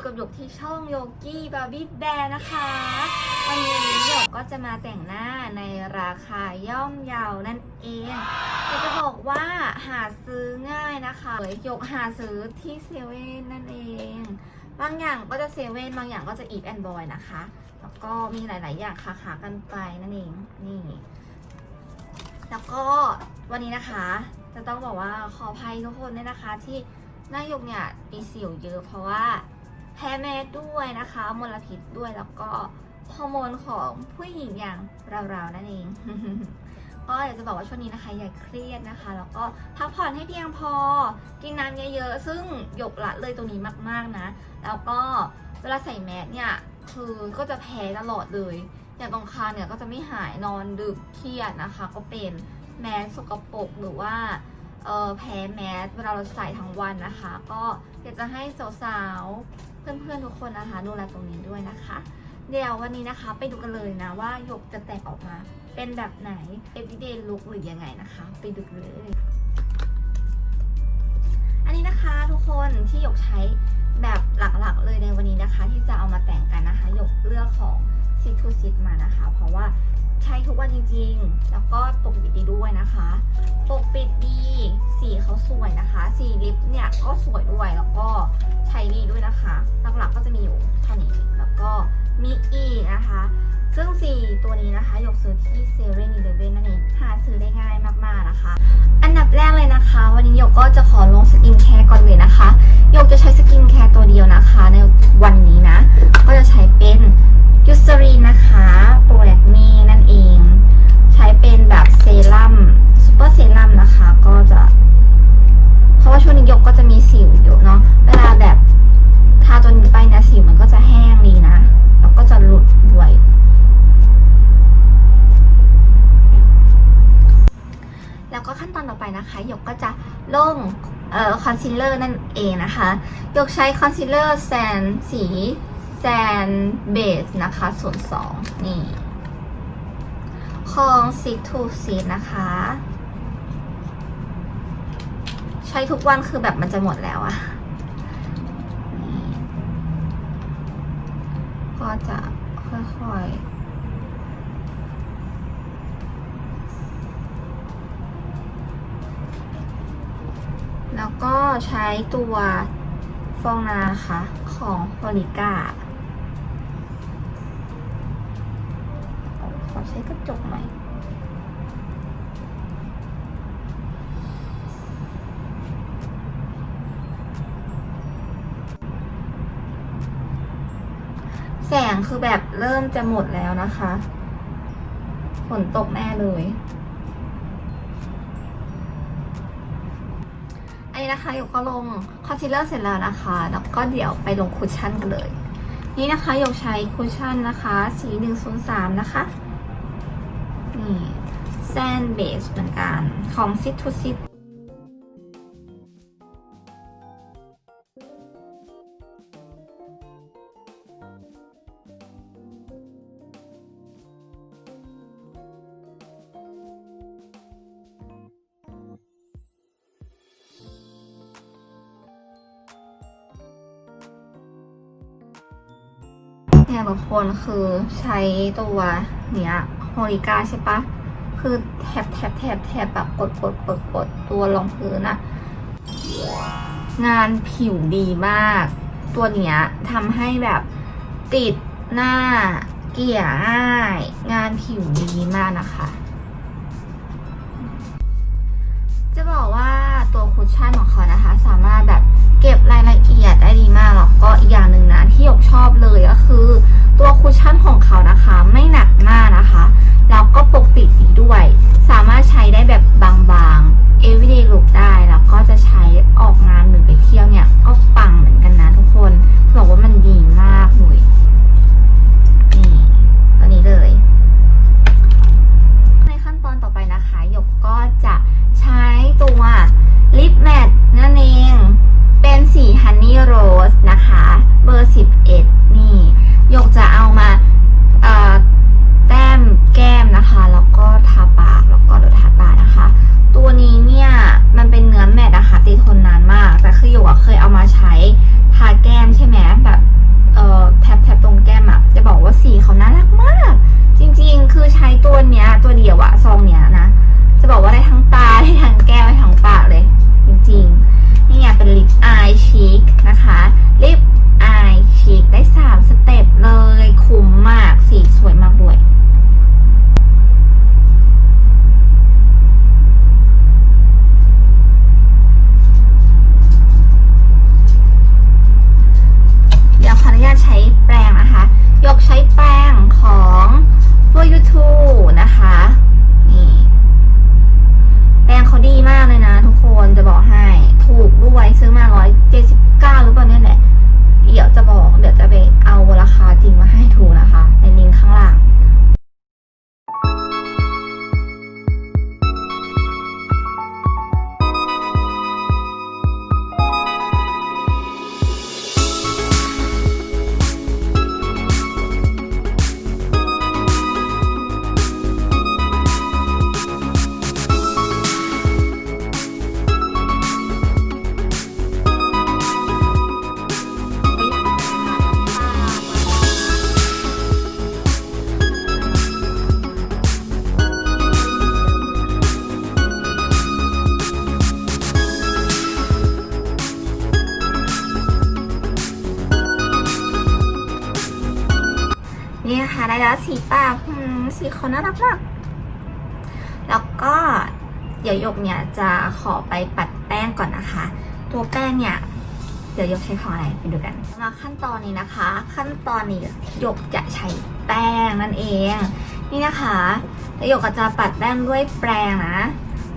อยู่กับหยกที่ช่องโยกี้บาร์บี้แบร์นะคะ วันนี้หยกก็จะมาแต่งหน้าในราคาย่อมเยานั่นเองอยากจะบอกว่าหาซื้อง่ายนะคะหยกหาซื้อที่เซเว่นนั่นเอง บางอย่างก็จะเซเว่นบางอย่างก็จะอีฟแอนด์บอยนะคะ แล้วก็มีหลาย ๆ อย่างคาๆกันไปนั่นเอง นี่ แล้วก็วันนี้นะคะ จะต้องบอกว่าขออภัยทุกคนด้วยนะคะที่หน้าหยกเนี่ยมีสิวเยอะเพราะว่า แพ้แมสด้วยนะคะ มลพิษด้วยแล้วก็ฮอร์โมนของผู้หญิงอย่างเราๆนั่นเอง ก็อยากจะบอกว่าช่วงนี้นะคะ อย่าเครียดนะคะ แล้วก็พักผ่อนให้เพียงพอ กินน้ำเยอะๆ ซึ่งหยกละเลยตรงนี้มากๆนะ แล้วก็เวลาใส่แมสเนี่ยคือก็จะแพ้ตลอดเลย อย่างตรงคางเนี่ยก็จะไม่หายนอนดึกเครียดนะคะ ก็เป็นแมสสกปรกหรือว่าเออแพ้แมสเวลาเราใส่ทั้งวันนะคะ ก็อยากจะให้สาวๆ เพื่อนๆทุกคนนะคะดูแลตรงนี้ด้วยนะคะ เดี๋ยววันนี้นะคะไปดูกันเลยนะว่าหยกจะแต่งออกมา เป็นแบบไหน everyday look หรือยังไงนะคะ ไปดูกันเลย อันนี้นะคะทุกคนที่หยกใช้แบบหลักๆเลยในวันนี้นะคะ ที่จะเอามาแต่งกันนะคะหยกเลือกของซิทูซิตมานะคะ เพราะว่า ใช้ทุกวันจริงๆ แล้วก็ปกปิดดีด้วยนะคะ ปกปิดดี สีเขาสวยนะคะ สีลิปเนี่ยก็สวยด้วย แล้วก็ใช้ดีด้วยนะคะ หลักๆก็จะมีอยู่เท่านี้ แล้วก็มีอีกนะคะ ซึ่งสีตัวนี้นะคะยกซื้อที่เซเว่นอีเลเว่นนั่นเอง หาซื้อได้ง่ายมากๆนะคะ อันดับแรกเลยนะคะ วันนี้ยกก็จะขอลงสกินแคร์ก่อนเลยนะคะยกจะใช้สกินแคร์ตัวเดียวนะคะ ในวันนี้นะ ก็จะใช้เป็นยูสรีนนะคะโปรแลกนี่นั่นเอง ใช้เป็นแบบเซรั่มซูเปอร์เซรั่มนะคะ ก็จะ เพราะว่าช่วงนี้ยกก็จะมีสิวอยู่เนาะเวลาแบบทาจนไปเนะสิวมันก็จะแห้งดีนะ แล้วก็จะหลุดด้วย แล้วก็ขั้นตอนต่อไปนะคะหยกก็จะลงเอ่อคอนซีล เอร์นั่นเองนะคะ ยกใช้คอนซีลเลอร์แซนสีแซนเบสนะคะส่วนสองนี่ของซิทูซีนะคะ ใช้ทุกวันคือแบบมันจะหมดแล้วอะก็จะค่อยๆ ก็ใช้ตัวฟองน้ำค่ะของโ o ลิก้าขอใช้กระจกใหน่แสงคือแบบเริ่มจะหมดแล้วนะคะ ฝนตกแน่เลย นนี้นะคะหยกก็ลงคอนซีลเลอร์เสร็จแล้วนะคะ แล้วก็เดี๋ยวไปลงคุชชั่นกันเลย นี่นะคะหยกใช้คุชชั่นนะคะ สี103นะคะนี่แซนเบสเหมือนกันของซิทูซิต คนคือใช้ตัวเนี้ยโฮลิกาใช่ปะคือแทบแทบแทบแทบแบบกดกดกดกดตัวรองพื้นอะงานผิวดีมาก ตัวเนี้ยทำให้แบบติดหน้าเกลี่ยง่าย งานผิวดีมากนะคะ จะบอกว่าตัวคุชชั่นของเขานะคะ สามารถแบบ เก็บรายละเอียดได้ดีมากแล้วก็อีกอย่างหนึ่งนะที่ยกชอบเลยก็คือ ตัวคุชชั่นของเขานะคะ ไม่หนักมากนะคะแล้วก็ปกปิดดีด้วย สามารถใช้ได้แบบบางๆ everyday look ได้แล้วก็จะใช้ออกงานหรือไปเที่ยวเนี่ยก็ แล้วสีปากสีเขาน่ารักมาก แล้วก็เดี๋ยวหยกเนี่ยจะขอไปปัดแป้งก่อนนะคะ ตัวแป้งเนี่ย เดี๋ยวหยกใช้ของอะไรไปดูกันสำหรับขั้นตอนนี้นะคะ ขั้นตอนนี้หยกจะใช้แป้งนั่นเอง นี่นะคะแล้วหยกก็จะปัดแป้งด้วยแปรงนะ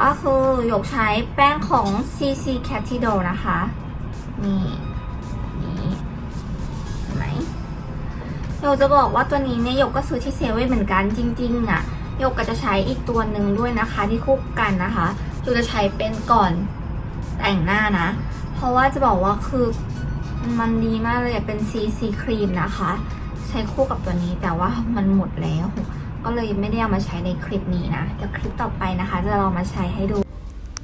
ก็คือหยกใช้แป้งของ CC c a t i d o นะคะ นี่ หยกจะบอกว่าตัวนี้เนี่ยหยกก็ซื้อที่เซเว่นเหมือนกันจริงๆอะหยกก็จะใช้อีกตัวหนึ่งด้วยนะคะที่คู่กันนะคะหยกจะใช้เป็นก่อนแต่งหน้านะ เพราะว่าจะบอกว่าคือมันดีมากเลยเป็น CC ครีมนะคะ ใช้คู่กับตัวนี้แต่ว่ามันหมดแล้ว ก็เลยไม่ได้เอามาใช้ในคลิปนี้นะเดี๋ยวคลิปต่อไปนะคะ จะลองมาใช้ให้ดู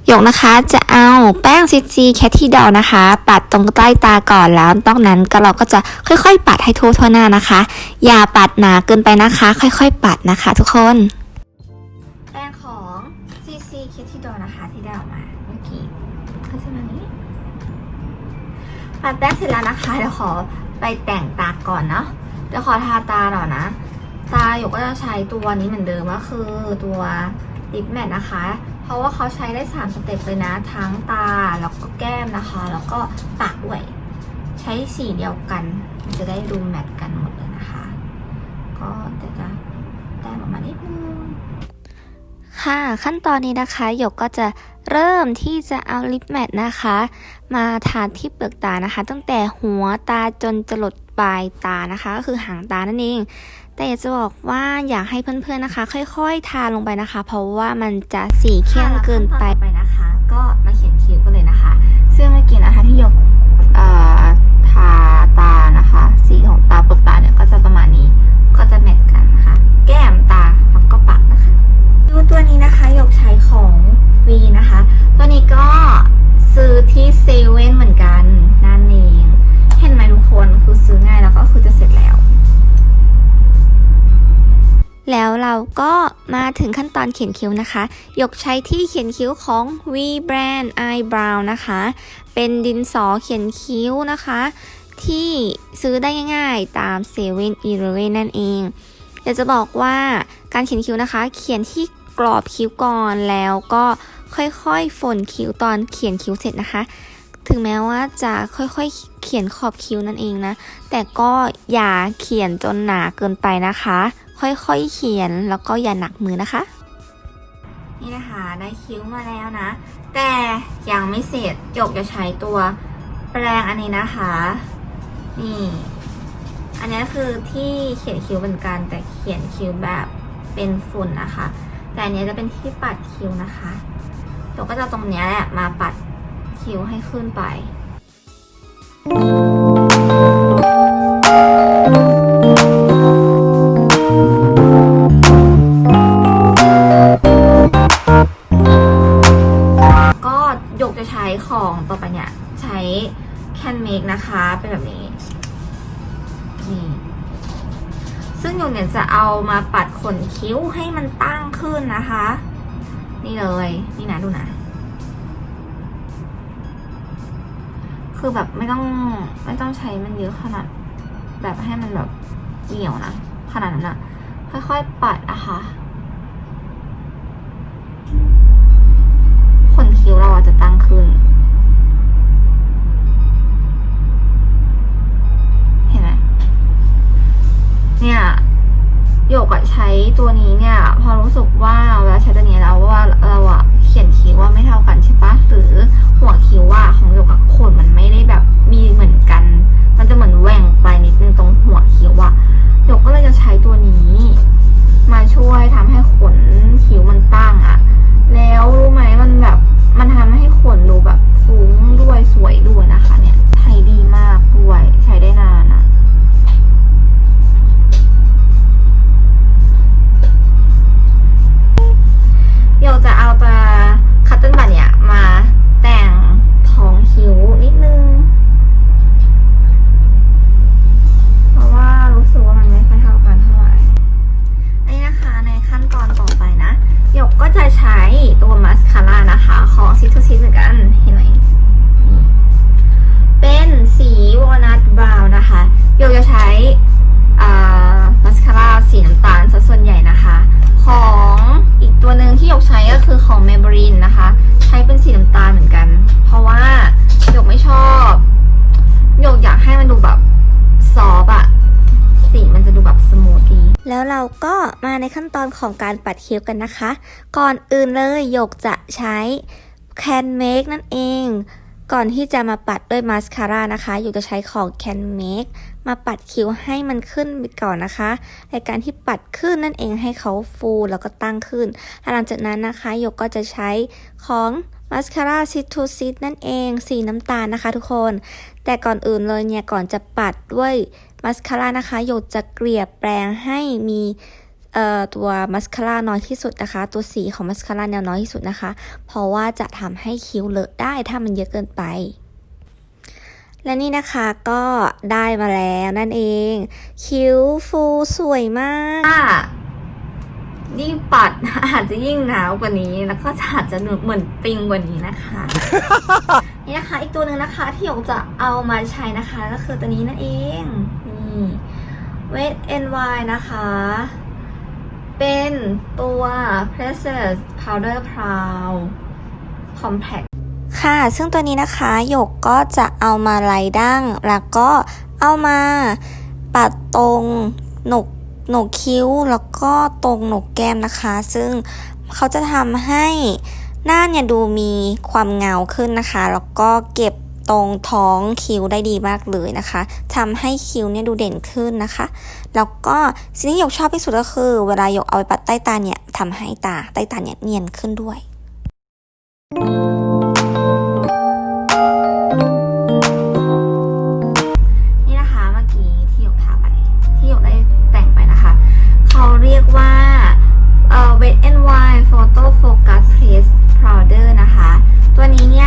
หยกนะคะจะเอาแป้งซิจีแคทที่ดอนะคะ ปัดตรงใต้ตาก่อนแล้วนอกนั้นก็เราก็จะค่อยๆ ปัดให้ทั่วทั่วหน้านะคะ อย่าปัดหนาเกินไปนะคะ ค่อยๆ ปัดนะคะ ทุกคน แป้งของ CC k i t t y d o นะคะ ที่ได้ออกมาเมื่อกี้ก็จะมานี้ปัดแป้งเสร็จแล้วนะคะเดี๋ยวขอไปแต่งตาก่อนเนาะเดี๋ยวขอทาตาหน่อยนะ ตาหยกก็จะใช้ตัวนี้เหมือนเดิมก็คือตัวลิปแมทนะคะ เพราะว่าเขาใช้ได้ 3 สเต็ปเลยนะ ทั้งตา แล้วก็แก้มนะคะ แล้วก็ปากด้วย ใช้สีเดียวกันมัน จะได้ดูแมทกันหมดเลยนะคะ ก็แต่จะแต้มออกมานิดนึงค่ะขั้นตอนนี้นะคะหยกก็จะเริ่มที่จะเอาลิปแมทนะคะ มาทาที่เปลือกตานะคะ ตั้งแต่หัวตาจนจะหลดปลายตานะคะ ก็คือหางตานั่นเอง แต่อยากจะบอกว่าอยากให้เพื่อนๆนะคะ ค่อย ๆ ทาลงไปนะคะ เพราะว่ามันจะสีเข้มเกินไปค่ะแล้วขั้ตอต่อไปนะคะ ก็มาเขียนคิ้วกันเลยนะคะ ซึ่งเมื่อกี้นะคะที่ยกเอ่อทาตานะคะ สีของตาเปลือกตาเนี่ยก็จะประมาณนี้ ก็จะแมทกันนะคะ แก้มตาแล้วก็ปากนะคะดูตัวนี้นะคะยกใช้ของวีนะคะ ตัวนี้ก็ซื้อที่เซเว่นเหมือนกันนั่นเอง เห็นไหมทุกคนคือซื้อง่ายแล้วก็คือจะเสร็จแล้ว แล้วเรา ก็มาถึงขั้นตอนเขียนคิ้วนะคะยกใช้ที่เขียนคิ้วของ V Brand Eyebrow นะคะ เป็นดินสอเขียนคิ้วนะคะ ที่ซื้อได้ง่ายๆตาม7 e เ e ่ e อนั่นเองเดี๋ยวจะบอกว่าการเขียนคิ้วนะคะ เขียนที่กรอบคิ้วก่อนแล้วก็ค่อยๆฝนคิ้วตอนเขียนคิ้วเสร็จนะคะ ถึงแม้ว่าจะค่อยๆเขียนขอบคิ้วนั่นเองนะ แต่ก็อย่าเขียนจนหนาเกินไปนะคะ ค่อยๆเขียนแล้วก็อย่าหนักมือนะคะ นี่นะคะได้คิ้วมาแล้วนะ แต่ยังไม่เสร็จหยกจะใช้ตัวแปรงอันนี้นะคะ นี่ อันนี้คือที่เขียนคิ้วเหมือนกัน แต่เขียนคิ้วแบบเป็นฝุ่นนะคะ แต่อันนี้จะเป็นที่ปัดคิ้วนะคะหยกก็จะตรงนี้แหละมาปัดคิ้วให้ขึ้นไปก็ เป็นแบบนี้นี่ซึ่งหยกเนี่ยจะเอามาปัดขนคิ้วให้มันตั้งขึ้นนะคะ นี่เลยนี่นะดูนะคือแบบไม่ต้องไม่ต้องใช้มันเยอะขนาด แบบให้มันแบบเหนียวนะขนาดนั้นอะค่อยๆปัดอะค่ะนคิ้วเราอะจะตั้งขึ้น เห็นไหมเนี่ยโยกอะใช้ ตัวนี้เนี่ย พอรู้สึกว่าเวลาใช้ตัวนี้แล้วว่าเราอะเขียนคิ้วว่าไม่เท่ากันใช่ปะหรือหัวคิ้วว่าของโยกอะขนมันไม่ได้แบบมีเหมือนกัน มันจะเหมือนแหว่งไปนิดนึงตรงหัวคิ้วอะโยกก็เลยจะใช้ตัวนี้ มาช่วยทำให้ขนคิ้วมันตั้งอะแล้วรู้ไหมมันแบบมันทำใในขั้นตอนของการปัดคิ้วกันนะคะ ก่อนอื่นเลยหยกจะใช้ Can Make นั่นเอง ก่อนที่จะมาปัดด้วยมาสคาร่านะคะหยกจะใช้ของ Can Make มาปัดคิ้วให้มันขึ้นไปก่อนนะคะในการที่ปัดขึ้นนั่นเองให้เขาฟูแล้วก็ตั้งขึ้น หลังจากนั้นนะคะหยกก็จะใช้ของมาสคาร่าซิทูซิตนั่นเอง สีน้ำตาลนะคะทุกคน แต่ก่อนอื่นเลยเนี่ย ก่อนจะปัดด้วยมาสคาร่านะคะ หยกจะเกลี่ยแปรงให้มี ตัวมาสคาร่าน้อยที่สุดนะคะ ตัวสีของมาสคาร่าแนวน้อยที่สุดนะคะ เพราะว่าจะทำให้คิ้วเลอะได้ถ้ามันเยอะเกินไป และนี่นะคะก็ได้มาแล้วนั่นเอง คิ้วฟูสวยมากถ้ายิ่งปัดอาจจะยิ่งหนาวกว่านี้ แล้วก็อาจจะเหมือนปิงกว่านี้นะคะ นี่นะคะ อีกตัวหนึ่งนะคะที่หยกจะเอามาใช้นะคะ ก็คือตัวนี้นั่นเองนี่ Wet n y นะคะ เป็นตัว Precious Powder Brow Compact ค่ะ ซึ่งตัวนี้นะคะหยกก็จะเอามาไล่ดั้ง แล้วก็เอามาปัดตรงหนกหนกคิ้ว แล้วก็ตรงหนกแก้มนะคะ ซึ่งเขาจะทำให้หน้าเนี่ยดูมีความเงาขึ้นนะคะ แล้วก็เก็บ ตรงท้องคิ้วได้ดีมากเลยนะคะทำให้คิ้วเนี่ยดูเด่นขึ้นนะคะ แล้วก็สิ่งที่หยกชอบที่สุดก็คือ เวลาหยกเอาไปปัดใต้ตาเนี่ยทำให้ตาใต้ตาเนี่ยเนียนขึ้นด้วย นี่นะคะเมื่อกี้ที่หยกทาไป ที่หยกได้แต่งไปนะคะ เขาเรียกว่าเอ่อ Wet n y Photo Focus Place Powder นะคะ ตัวนี้เนี่ย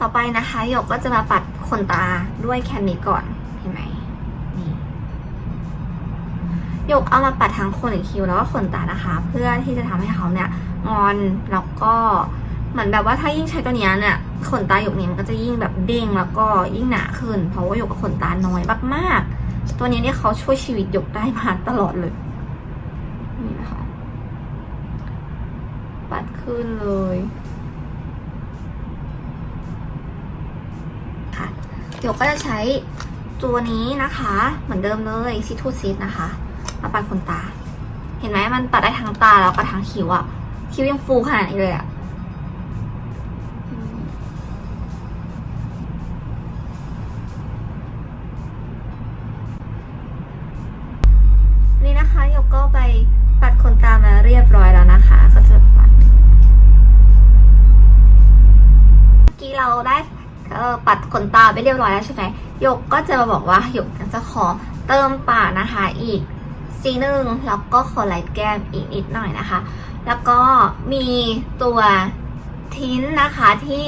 ต่อไปนะคะหยกก็จะมาปัดขนตาด้วยแคนเมก่อนเห็นไหมนี่หยกเอามาปัดทั้งขนคิ้วแล้วก็ขนตานะคะ เพื่อที่จะทำให้เขาเนี่ยงอนแล้วก็เหมือนแบบว่าถ้ายิ่งใช้ตัวนี้เนี่ยขนตาหยกเนี่ยมันก็จะยิ่งแบบเด้งแล้วก็ยิ่งหนาขึ้น เพราะว่าหยกกับขนตาน้อยมากๆ ตัวนี้เนี่ยเขาช่วยชีวิตหยกได้มาตลอดเลยนี่นะคะปัดขึ้นเลย ยกก็จะใช้ตัวนี้นะคะ เหมือนเดิมเลยซิทูซิสนะคะ มาปัดขนตา เห็นไหมมันปัดได้ทั้งตาแล้วก็ทั้งคิ้วอะคิ้วยังฟูขนาดนี้เลยอะ ปัดขนตาไปเรียบร้อยแล้วใช่ไหมหยกก็จะมาบอกว่าหยกจะขอเติมปากนะคะอีกสีหนึ่งแล้วก็ขอไลท์แก้มอีกนิดหน่อยนะคะ แล้วก็มีตัวทินนะคะที่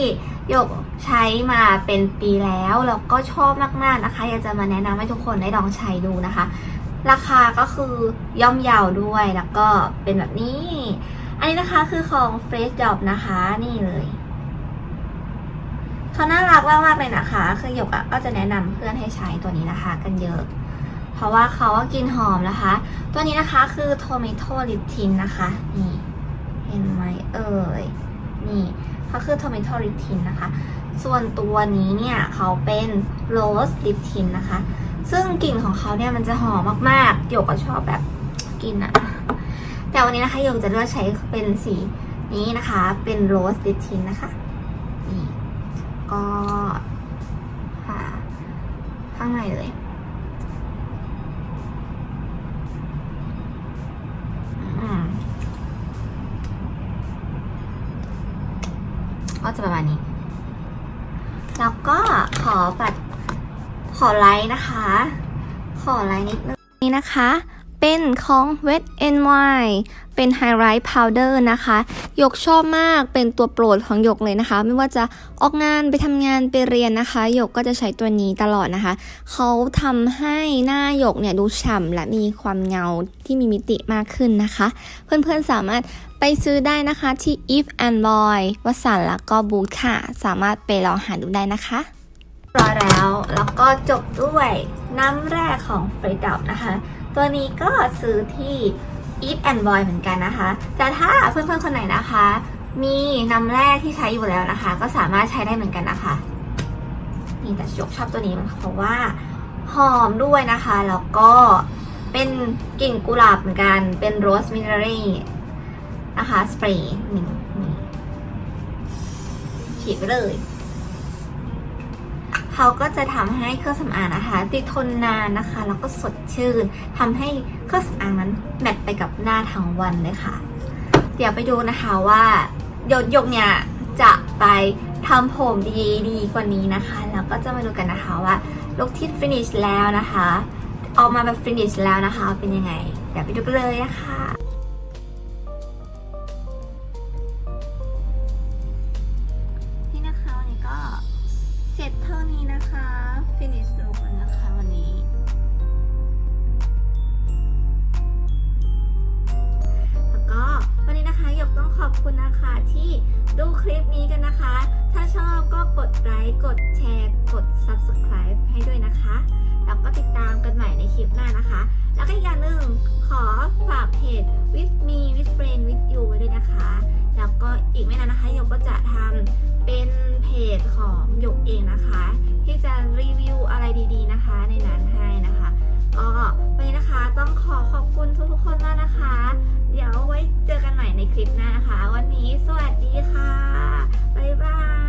หยกใช้มาเป็นปีแล้วแล้วก็ชอบมากๆนะคะ อยากจะมาแนะนำให้ทุกคนได้ลองใช้ดูนะคะ ราคาก็คือย่อมเยาวด้วยแล้วก็เป็นแบบนี้ อันนี้นะคะคือของ Fresh Job นะคะนี่เลย เขาน่ารักมากๆเลยนะคะ คือหยกอะก็จะแนะนำเพื่อนให้ใช้ตัวนี้นะคะ กันเยอะ เพราะว่าเขาก็กินหอมนะคะ ตัวนี้นะคะคือ Tomato Lip t i n นะคะ นี่เห็นไหมเอ่ยนี่เขาคือ Tomato Lip t i n นะคะ ส่วนตัวนี้เนี่ยเขาเป็น rose l i p t i n นะคะ ซึ่งกลิ่นของเขาเนี่ยมันจะหอมมากๆหยกก็ชอบแบบกินอะแต่วันนี้นะคะหยกจะเลือกใช้เป็นสีนี้นะคะ เป็น rose l i p t i n นะคะนี่ ก็ค่ะข้างในเลยอืมก็จะประมาณนี้ แล้วก็ขอปัดขอไลค์นะคะ ขอไลค์นิดนึงนี่นะคะ เป็นของ Wet n y เป็น Highlight Powder นะคะหยกชอบมากเป็นตัวโปรดของหยกเลยนะคะ ไม่ว่าจะออกงานไปทำงานไปเรียนนะคะหยกก็จะใช้ตัวนี้ตลอดนะคะ เขาทำให้หน้าหยกเนี่ยดูฉ่ำและมีความเงาที่มีมิติมากขึ้นนะคะ เพื่อนๆสามารถไปซื้อได้นะคะที่ If and Boy วสันแล้วก็บูธค่ะ สามารถไปลองหาดูได้นะคะร้อแล้วแล้วก็จบด้วยน้ำแร่ของ f r e d o p นะคะ ตัวนี้ก็ซื้อที่ Eat and Boy เหมือนกันนะคะ แต่ถ้าเพื่อนๆคนไหนนะคะ มีน้ำแร่ที่ใช้อยู่แล้วนะคะ ก็สามารถใช้ได้เหมือนกันนะคะนี่แต่ยกชอบตัวนี้มันเพราะว่าหอมด้วยนะคะ แล้วก็เป็นกลิ่นกุหลาบเหมือนกัน เป็นโรสมิน r รี่นะคะสเปรย์นี่นี่ฉีดไปเลย เขาก็จะทำให้เครื่องสำอางนะคะ ติดทนนานนะคะ แล้วก็สดชื่นทำให้เครื่องสำอางนั้นแมทไปกับหน้าทั้งวันเลยค่ะ เดี๋ยวไปดูนะคะว่าหยดหยกเนี่ยจะไปทำผมดีดีกว่านี้นะคะ แล้วก็จะมาดูกันนะคะว่าลุคที่ฟินิชแล้วนะคะ ออกมาแบบฟินิชแล้วนะคะ เป็นยังไง เดี๋ยวไปดูกันเลยนะคะ คลิปนี้กันนะคะ ถ้าชอบก็กดไลค์ กดแชร์ กด subscribe ให้ด้วยนะคะ แล้วก็ติดตามกันใหม่ในคลิปหน้านะคะ แล้วก็อีกอย่างหนึ่งขอฝากเพจ with me with friend with you ไว้ด้วยนะคะ แล้วก็อีกไม่นานนะคะหยกก็จะทำเป็นเพจของหยกเองนะคะ ที่จะรีวิวอะไรดีๆนะคะในนั้นให้นะคะ ก็วันนี้นะคะต้องขอขอบคุณทุกๆคนมากนะคะ เดี๋ยวไว้เจอกันใหม่ในคลิปหน้านะคะ วันนี้สวัสดีค่ะ บ๊ายบาย